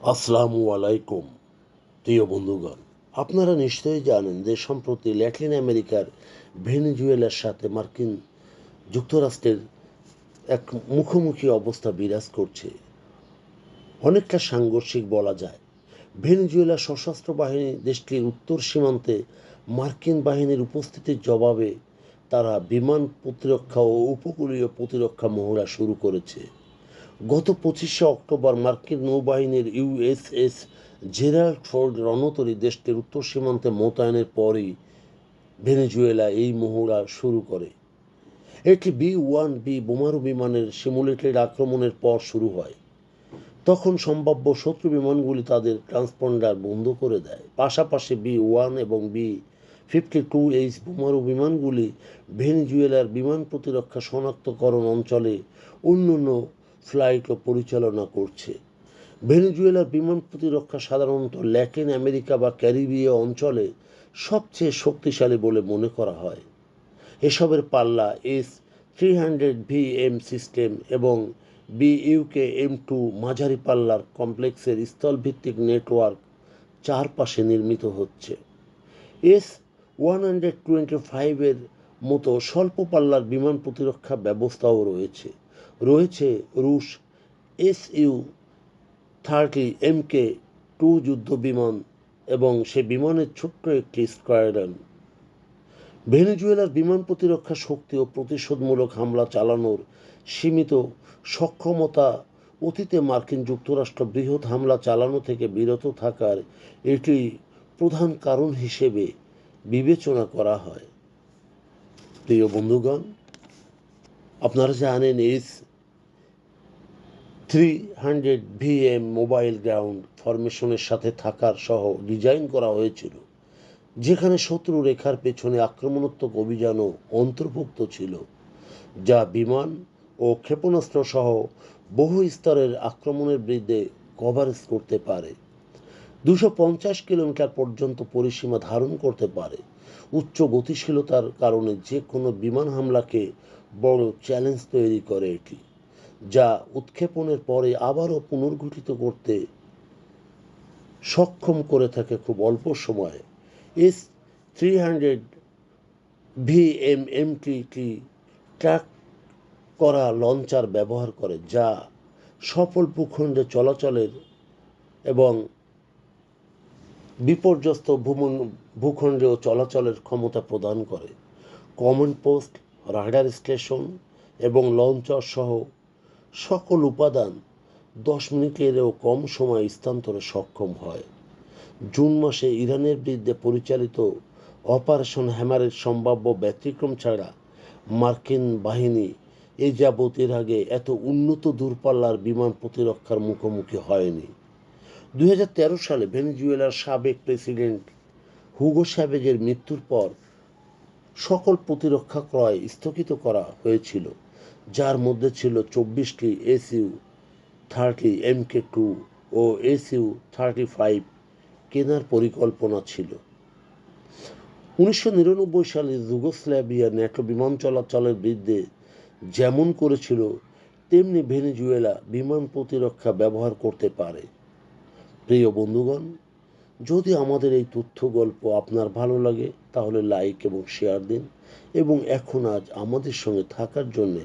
আসসালামু আলাইকুম, প্রিয় বন্ধুগণ। আপনারা নিশ্চয়ই জানেন যে সম্প্রতি ল্যাটিন আমেরিকার ভেনেজুয়েলার সাথে মার্কিন যুক্তরাষ্ট্রের এক মুখোমুখি অবস্থা বিরাজ করছে। অনেকটা সাংঘর্ষিক বলা যায়, ভেনেজুয়েলা সশস্ত্র বাহিনী দেশটির উত্তর সীমান্তে মার্কিন বাহিনীর উপস্থিতির জবাবে তারা বিমান প্রতিরক্ষা ও উপকূলীয় প্রতিরক্ষা মহড়া শুরু করেছে। গত পঁচিশে অক্টোবর মার্কিন নৌবাহিনীর ইউএসএস জেরাল্ড ফোর্ড রণতরী দেশটির উত্তর সীমান্তে মোতায়েনের পরই ভেনেজুয়েলা এই মহড়া শুরু করে। এটি বি ওয়ান বি বোমারু বিমানের সিমুলেটেড আক্রমণের পর শুরু হয়। তখন সম্ভাব্য শত্রু বিমানগুলি তাদের ট্রান্সপন্ডার বন্ধ করে দেয়। পাশাপাশি বি ওয়ান এবং বি ফিফটি টু এইচ বোমারু বিমানগুলি ভেনেজুয়েলার বিমান প্রতিরক্ষা শনাক্তকরণ অঞ্চলে অন্যান্য ফ্লাইটও পরিচালনা করছে। ভেনেজুয়েলার বিমান প্রতিরক্ষা সাধারণত ল্যাটিন আমেরিকা বা ক্যারিবীয় অঞ্চলে সবচেয়ে শক্তিশালী বলে মনে করা হয়। এসবের পাল্লা S three hundred V M system এবং বি ইউকে এম টু মাঝারি পাল্লার কমপ্লেক্সের স্থলভিত্তিক নেটওয়ার্ক চারপাশে নির্মিত হচ্ছে। এস ওয়ান হান্ড্রেড টোয়েন্টি ফাইভের মতো স্বল্প পাল্লার বিমান প্রতিরক্ষা ব্যবস্থাও রয়েছে। রয়েছে রুশ S U thirty MK two যুদ্ধ বিমান এবং সে বিমানের ছোট্ট একটি স্কোয়াড্রন ভেনেজুয়েলার বিমান প্রতিরক্ষা শক্তি ও প্রতিশোধমূলক হামলা চালানোর সীমিত সক্ষমতা অতীতে মার্কিন যুক্তরাষ্ট্র বৃহৎ হামলা চালানো থেকে বিরত থাকার এটি প্রধান কারণ হিসেবে বিবেচনা করা হয়। প্রিয় বন্ধুগণ, আপনারা জানেন S three hundred VM mobile ground ফরমেশনের সাথে থাকার সহ ডিজাইন করা হয়েছিল, যেখানে শত্রু রেখার পেছনে আক্রমণাত্মক অভিযানও অন্তর্ভুক্ত ছিল, যা বিমান ও ক্ষেপণাস্ত্র সহ বহু স্তরের আক্রমণের বিরুদ্ধে কভারেজ করতে পারে, দুশো পঞ্চাশ কিলোমিটার পর্যন্ত পরিসীমা ধারণ করতে পারে, উচ্চ গতিশীলতার কারণে যে কোনো বিমান হামলাকে বড় চ্যালেঞ্জ তৈরি করে এটি। যা উৎক্ষেপণের পরে আবারও পুনর্গঠিত করতে সক্ষম করে থাকে খুব অল্প সময়ে S three hundred V M MTT track করা লঞ্চার ব্যবহার করে, যা সফল ভূখণ্ডে চলাচলের এবং বিপর্যস্ত ভূমন ভূখণ্ডেও চলাচলের ক্ষমতা প্রদান করে। কমন পোস্ট রাডার স্টেশন এবং লঞ্চার সহ সকল উপাদান দশ মিনিটেরও কম সময় স্থানান্তরে সক্ষম হয়। জুন মাসে ইরানের বিরুদ্ধে পরিচালিত অপারেশন হ্যামারের সম্ভাব্য ব্যতিক্রম ছাড়া মার্কিন বাহিনী এ যাবৎ এর আগে এত উন্নত দূরপাল্লার বিমান প্রতিরক্ষার মুখোমুখি হয়নি। দু হাজার তেরো সালে ভেনেজুয়েলার সাবেক প্রেসিডেন্ট হুগো স্যাভেজের মৃত্যুর পর সকল প্রতিরক্ষা ক্রয় স্থগিত করা হয়েছিল। যার মধ্যে ছিল চব্বিশটি এসইউ থার্টি এমকে টু ও এসইউ থার্টি ফাইভ কেনার পরিকল্পনা ছিল। উনিশশো নিরানব্বই সালে যুগোস্লাভিয়া ন্যাটো বিমান চলাচলের বিরুদ্ধে যেমন করেছিল, তেমনি ভেনেজুয়েলা বিমান প্রতিরক্ষা ব্যবহার করতে পারে। প্রিয় বন্ধুগণ, যদি আমাদের এই তথ্য গল্প আপনার ভালো লাগে, তাহলে লাইক এবং শেয়ার দিন এবং এখন আজ আমাদের সঙ্গে থাকার জন্যে